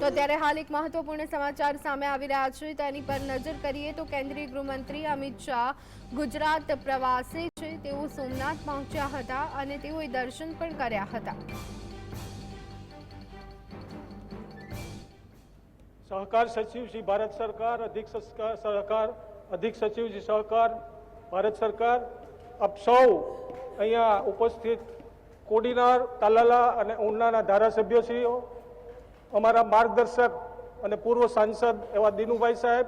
તો ત્યારે હાલ એક મહત્વપૂર્ણ સમાચાર સામે આવી રહ્યા છે. તેની પર નજર કરીએ તો કેન્દ્રીય ગૃહમંત્રી અમિત શાહ ગુજરાત પ્રવાસે છે. તેઓ સોમનાથ પહોંચ્યા હતા અને તેઓએ દર્શન પણ કર્યા હતા. સહકાર સચિવ શ્રી ભારત સરકાર, અધિક સહકાર, અધિક સચિવ શ્રી સહકાર, ભારત સરકાર, આપ સૌ અહીંયા ઉપસ્થિત કોડીનાર, તાલાલા અને ઉનાના ધારાસભ્યશ્રીઓ અમારા માર્ગદર્શક અને પૂર્વ સાંસદ એવા દિનુભાઈ સાહેબ,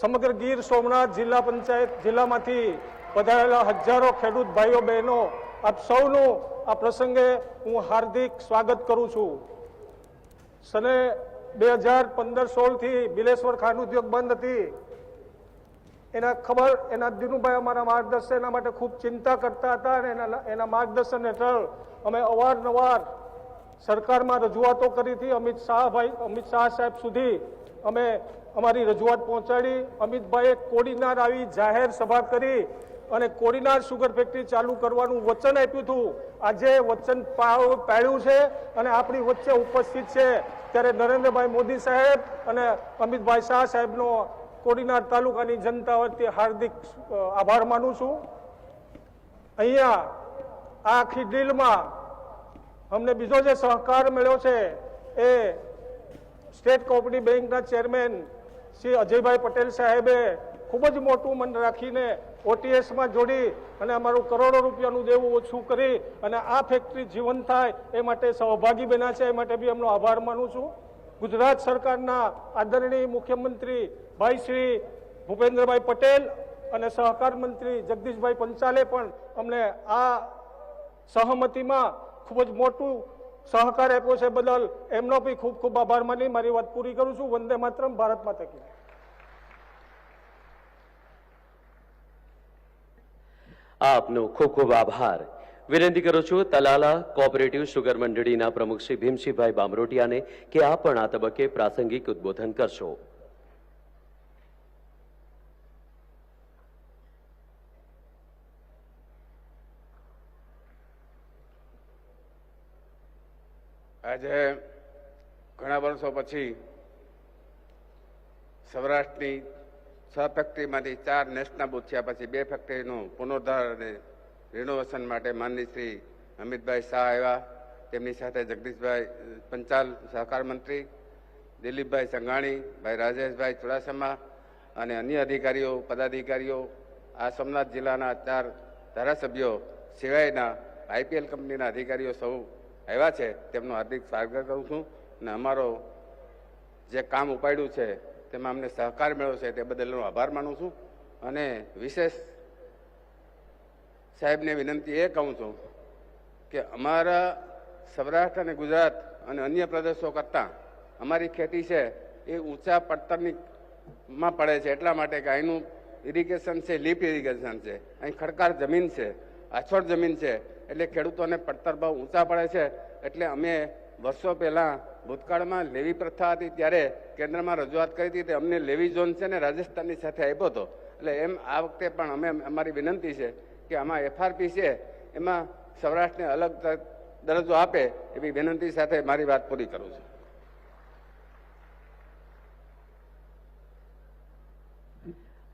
સમગ્ર ગીર સોમનાથ જિલ્લા પંચાયત જિલ્લામાંથી પધારેલા હજારો ખેડૂત ભાઈઓ, બહેનો, આપ સૌનું આ પ્રસંગે હું હાર્દિક સ્વાગત કરું છું. સને બે હજાર પંદર સોળથી બિલેશ્વર ખાંડ ઉદ્યોગ બંધ હતી. એના ખબર, એના દિનુભાઈ અમારા માર્ગદર્શન એના માટે ખૂબ ચિંતા કરતા હતા અને એના એના માર્ગદર્શન હેઠળ અમે અવારનવાર સરકારમાં રજૂઆતો કરી હતી અમિત શાહભાઈ અમિત શાહ સાહેબ સુધી. અમે અમારી રજૂઆત પહોંચાડી. અમિતભાઈએ કોડીનાર આવી જાહેર સભા કરી અને કોડીનાર સુગર ફેક્ટરી ચાલુ કરવાનું વચન આપ્યું હતું. આજે વચન પાળ- પાળ્યું છે અને આપણી વચ્ચે ઉપસ્થિત છે ત્યારે નરેન્દ્રભાઈ મોદી સાહેબ અને અમિતભાઈ શાહ સાહેબનો કોડીનાર તાલુકાની જનતા વતી હાર્દિક આભાર માનું છું. અહીંયા આ આખી ડીલમાં અમને બીજો જે સહકાર મળ્યો છે એ સ્ટેટ કોઓપરેટિવ બેંકના ચેરમેન શ્રી અજયભાઈ પટેલ સાહેબે ખૂબ જ મોટું મન રાખીને ઓટીએસમાં જોડી અને અમારું કરોડો રૂપિયાનું દેવું ઓછું કરી અને આ ફેક્ટરી જીવન થાય એ માટે સહભાગી બન્યા છે, એ માટે બી એમનો આભાર માનું છું. ગુજરાત સરકારના આદરણીય મુખ્યમંત્રી ભાઈ શ્રી ભૂપેન્દ્રભાઈ પટેલ અને સહકાર મંત્રી જગદીશભાઈ પંચાલે પણ અમને આ સહમતીમાં ખૂબ જ મોટું સહકાર આપ્યો છે બદલ એમનો બી ખૂબ ખૂબ આભાર માની મારી વાત પૂરી કરું છું. વંદે માતરમ, ભારત માતા કી આપનો ખૂબ ખૂબ આભાર. વિનંતી કરું છું તલાલા કોઓપરેટિવ સુગર મંડળીના પ્રમુખ શ્રી ભીમસિંહભાઈ બામરોટિયાને કે આપ પણ આ તબક્કે પ્રાસંગિક ઉદબોધન કરશો. આજે ઘણા વર્ષો પછી સૌરાષ્ટ્રની છ ફેક્ટરીમાંથી ચાર નેશનાબૂદ થયા પછી બે ફેક્ટરીનું પુનરુદ્ધાર અને રિનોવેશન માટે માનની શ્રી અમિતભાઈ શાહ આવ્યા. તેમની સાથે જગદીશભાઈ પંચાલ સહકાર મંત્રી, દિલીપભાઈ સંઘાણી, ભાઈ રાજેશભાઈ ચુડાસમા અને અન્ય અધિકારીઓ, પદાધિકારીઓ, આ સોમનાથ જિલ્લાના ચાર ધારાસભ્યો સિવાયના આઈપીએલ કંપનીના અધિકારીઓ સૌ આવ્યા છે, તેમનું હાર્દિક સ્વાગત કરું છું અને અમારો જે કામ ઉપાડ્યું છે, તેમાં અમને સહકાર મળ્યો છે, તે બદલ હું આભાર માનું છું. અને વિશેષ સાહેબને વિનંતી એ કહું છું કે અમારા સૌરાષ્ટ્ર અને ગુજરાત અને અન્ય પ્રદેશો કરતાં અમારી ખેતી છે, એ ઊંચા પડતરની માં પડે છે, એટલા માટે કે અહીંનું ઇરિગેશન છે લીપ ઇરિગેશન છે, અહીં ખડકાળ જમીન છે, આછોડ જમીન છે એટલે ખેડૂતોને પડતર ભાવ ઊંચા પડે છે. એટલે અમે વર્ષો પહેલાં ભૂતકાળમાં લેવી પ્રથા હતી, ત્યારે કેન્દ્રમાં રજૂઆત કરી હતી તે અમને લેવી ઝોન છે ને રાજસ્થાનની સાથે આપ્યો હતો. એટલે એમ આ વખતે પણ અમે અમારી વિનંતી છે કે આમાં એફઆરપી છે, એમાં સૌરાષ્ટ્રને અલગ દરજ્જો આપે એવી વિનંતી સાથે મારી વાત પૂરી કરું છું.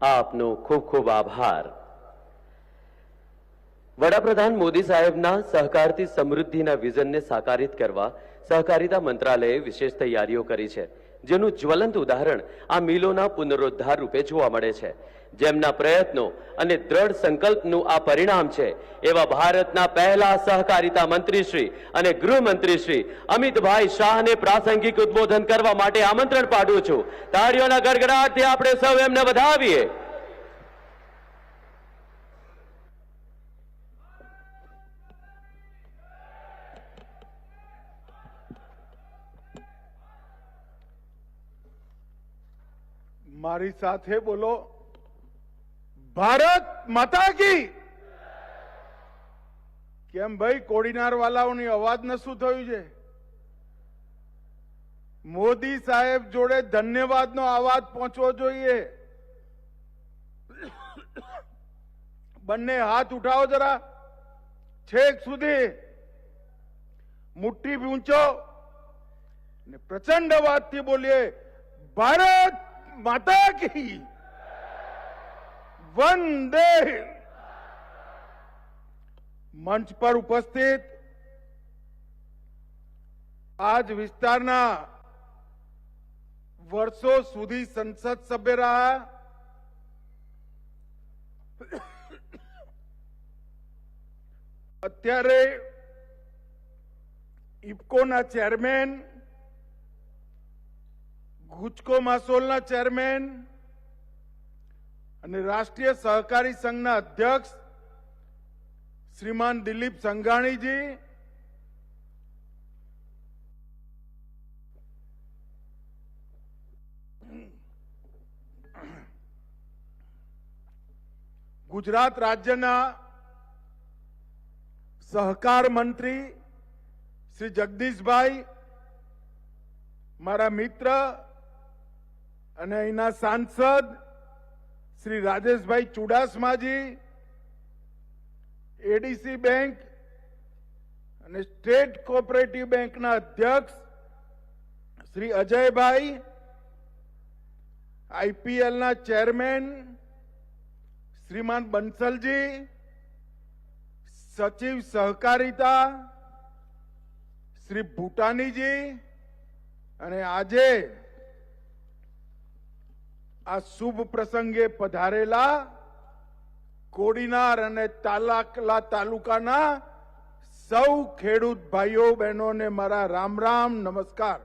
આપનો ખૂબ ખૂબ આભાર. વડાપ્રધાન મોદી સાહેબના સહકારથી સમૃદ્ધિના વિઝનને સાકારિત કરવા સહકારિતા મંત્રાલયે વિશેષ તૈયારીઓ કરી છે, જેનું જ્વલંત ઉદાહરણ આ મિલોના પુનરુદ્ધાર રૂપે જોવા મળે છે. જેમના પ્રયત્નો અને દ્રઢ સંકલ્પનું આ પરિણામ છે, એવા ભારતના પહેલા સહકારિતા મંત્રી શ્રી અને ગૃહમંત્રી શ્રી અમિતભાઈ શાહને પ્રાસંગિક ઉદ્બોધન કરવા માટે આમંત્રણ પાઠવું છું. તાળીઓના ગડગડાટથી આપણે સૌ એમને વધાવીએ. મારી સાથે બોલો. ભારત માતા કી. કેમ ભાઈ કોડીનાર વાલાઓની અવાજને શું થયું છે? મોદી સાહેબ જોડે ધન્યવાદનો અવાજ પહોંચવો જોઈએ. બંને હાથ ઉઠાવો જરા. છેક સુધી. મુઠ્ઠી ઊંચો. ને પ્રચંડ અવાજથી બોલીએ, ભારત માતા કી. વંદે. મંચ પર ઉપસ્થિત આજ વિસ્તારના વર્ષો સુધી સંસદ સભ્ય રહ્યા અત્યારે ઇફકોના ચેરમેન ગુજકો માસોલના ચેરમેન અને રાષ્ટ્રીય સહકારી સંઘના અધ્યક્ષ શ્રીમાન દિલીપ સંઘાણીજી. ગુજરાત રાજ્યના સહકાર મંત્રી શ્રી જગદીશભાઈ, મારા મિત્ર અને અહીંના સાંસદ શ્રી રાજેશભાઈ ચુડાસમાજી એડીસી બેંક અને સ્ટેટ કોઓપરેટિવ બેંકના અધ્યક્ષ શ્રી અજયભાઈ, આઈપીએલના ચેરમેન શ્રીમાન બંસલજી, સચિવ સહકારિતા શ્રી ભૂટાનીજી અને આજે આ શુભ પ્રસંગે પધારેલા કોડીનાર અને તાલાકલા તાલુકાના સૌ ખેડૂત ભાઈઓ બહેનોને મારા રામ રામ નમસ્કાર.